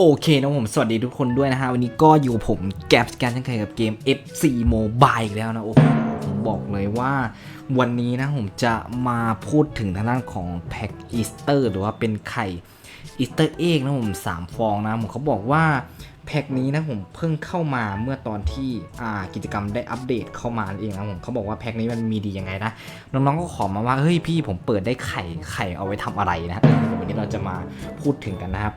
โอเคนะผม สวัสดีทุกคนด้วยนะฮะ วันนี้ก็อยู่ผมแกปสแกนเช่นเคยกับเกม FC Mobile อีกแล้วนะ โอ้โหผมบอกเลยว่าวันนี้นะผมจะมาพูดถึงทางด้านของแพ็กอีสเตอร์หรือว่าเป็นไข่อีสเตอร์เอ็กนะผม 3 ฟองนะผมเขาบอกว่าแพ็กนี้นะผมเพิ่งเข้ามาเมื่อตอนที่กิจกรรมได้อัปเดตเข้ามาเองนะผมเขาบอกว่าแพ็กนี้มันมีดียังไงนะน้องๆก็ขอมาว่าเฮ้ยพี่ผมเปิดได้ไข่ไข่เอาไว้ทำอะไรนะวันนี้เราจะมาพูดถึงกันนะครับ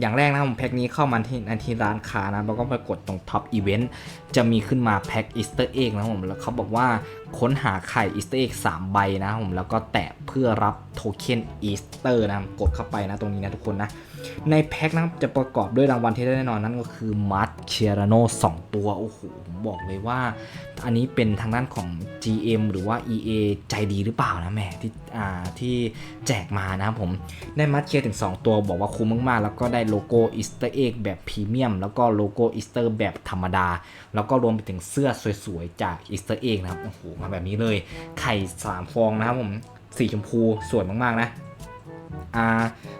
อย่างแรกนะผมแพ็กนี้เข้ามาที่นที่ร้านค้านะแล้วก็ไปกดตรงท็อปอีเวนต์จะมีขึ้นมาแพ็กอีสเตอร์เอ็กนะผมแล้วเขาบอกว่า ค้นหาไข่อีสเตอร์เอ็กสามใบนะผมแล้วก็แตะเพื่อรับโทเค็นอีสเตอร์นะกดเข้าไปนะตรงนี้นะทุกคนนะ ในแพ็คนะครับจะประกอบด้วยรางวัลที่ได้แน่นอนนั่นก็คือมัดเชียร์โน2ตัว โอ้โห ผมบอกเลยว่า อันนี้เป็นทางด้านของ GM หรือว่า EA ใจดีหรือเปล่านะแม่ที่อ่าที่แจกมานะผม ได้มัดเชียร์ถึง 2 ตัวบอกว่าคุ้มมากๆ แล้วก็ได้โลโก้อีสเตอร์เอ็กแบบพรีเมียมแล้วก็โลโก้อีสเตอร์แบบธรรมดา แล้วก็รวมไปถึงเสื้อสวยๆ จากอีสเตอร์เอ็กนะครับโอ้โหมาแบบนี้เลย ไข่3ฟองนะครับผมสีชมพูสวยมากๆนะอ่า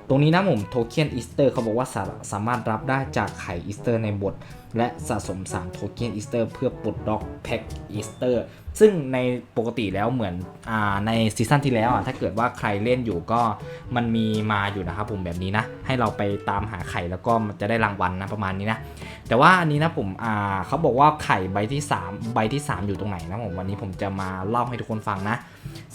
ตรงนี้นะผมโทเค็นอีสเตอร์เขาบอกว่าสาสามารถรับได้จากไข่อีสเตอร์ในบท และสะสม3โทเค็นอีสเตอร์เพื่อปลดล็อกแพ็กอีสเตอร์ซึ่งในปกติแล้วเหมือนอ่าในซีซั่นที่แล้วอะถ้าเกิดว่าใครเล่นอยู่ก็มันมีมาอยู่นะครับผมแบบนี้นะ ให้เราไปตามหาไข่แล้วก็มันจะได้รางวัลนะประมาณนี้นะ แต่ว่าอันนี้นะผมอ่าเขาบอกว่าไข่ใบที่ 3 ใบที่ 3 อยู่ตรงไหนนะผมวันนี้ผมจะมาเล่าให้ทุกคนฟังนะ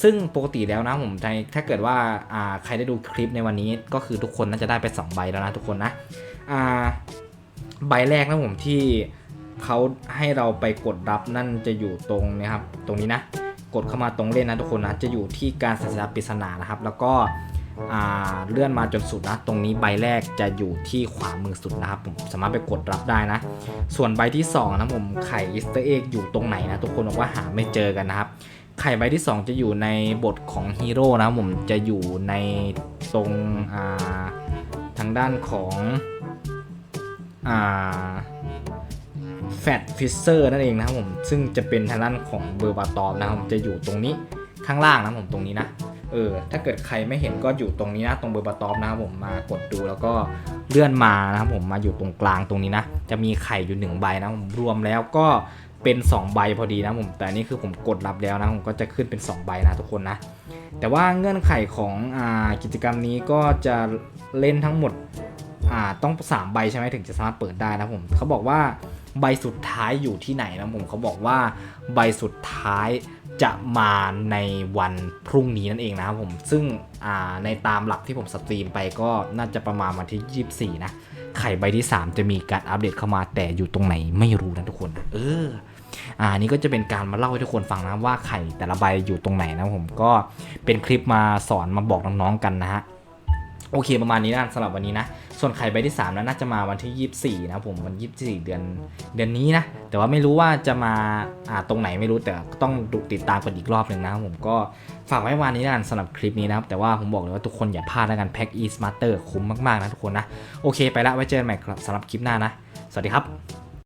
ซึ่งปกติแล้วนะผมในถ้าเกิดว่าอ่าใครได้ดูคลิปในวันนี้ก็คือทุกคนน่าจะได้ไป2ใบแล้วนะทุกคนนะอ่าใบแรกนะผมที่เขาให้เราไปกดรับนั่นจะอยู่ตรงนะครับตรงนี้นะ กดเข้ามาตรงเล่นนะทุกคนนะจะอยู่ที่การศาสนาปริศนานะครับ แล้วก็ เลื่อนมาจนสุดนะ ตรงนี้ใบแรกจะอยู่ที่ขวามือสุดนะครับผมสามารถไปกดรับได้นะ ส่วนใบที่ 2 นะผมไข่อีสเตอร์เอ็กอยู่ตรงไหนนะทุกคนบอกว่าหาไม่เจอกันนะครับ ไข่ใบที่ 2 จะอยู่ในบทของฮีโร่นะผมจะอยู่ในตรงาทางด้านของแฟตฟิเซอร์นั่นเองนะครับผมซึ่งจะเป็นทางด้านของเบอร์บาตอมนะครับผมจะอยู่ตรงนี้ข้างล่างนะผมตรงนี้นะ เออถ้าเกิดใครไม่เห็นก็อยู่ตรงนี้นะตรงเบอร์บาตอมนะครับผมมากดดูแล้วก็เลื่อนมานะครับผมมาอยู่ตรงกลางตรงนี้นะ จะมีไข่อยู่หนึ่งใบนะผมรวมแล้วก็เป็น 2 ใบพอดีนะผมแต่นี่คือผมกดรับแล้วนะผมก็จะขึ้นเป็น 2 ใบนะทุกคนนะ แต่ว่าเงื่อนไขของอกิจกรรมนี้ก็จะเล่นทั้งหมดต้อง 3 ใบใช่ไหมถึงจะสามารถเปิดได้นะผมเขาบอกว่าใบสุดท้ายอยู่ที่ไหนนะผมเขาบอกว่าใบสุดท้าย จะมาในวันพรุ่งนี้นั่นเองนะครับผม ซึ่งในตามหลักที่ผมสตรีมไปก็น่าจะประมาณวันที่ 24 นะ ไข่ใบที่ 3 จะมีการอัปเดตเข้ามาแต่อยู่ตรงไหนไม่รู้นะทุกคน เอออ่านี่ก็จะเป็นการมาเล่าให้ทุกคนฟังนะว่าไข่แต่ละใบอยู่ตรงไหนนะผมก็เป็นคลิปมาสอนมาบอกน้องๆกันนะฮะ โอเคประมาณนี้นะสำหรับวันนี้นะ ส่วนไข่ใบที่ 3 นั้นน่าจะมาวันที่ 24 นะผมวัน 24 เดือนเดือนนี้นะ แต่ว่าไม่รู้ว่าจะมาอ่าตรงไหนไม่รู้แต่ต้องติดตามกันอีกรอบหนึ่งนะผมก็ฝากไว้วันนี้นะสำหรับคลิปนี้นะครับ แต่ว่าผมบอกเลยว่าทุกคนอย่าพลาดแล้วกันแพ็ก e smarter คุ้มมากๆนะทุกคนนะ โอเคไปละไว้เจอกันใหม่สำหรับคลิปหน้านะ สวัสดีครับ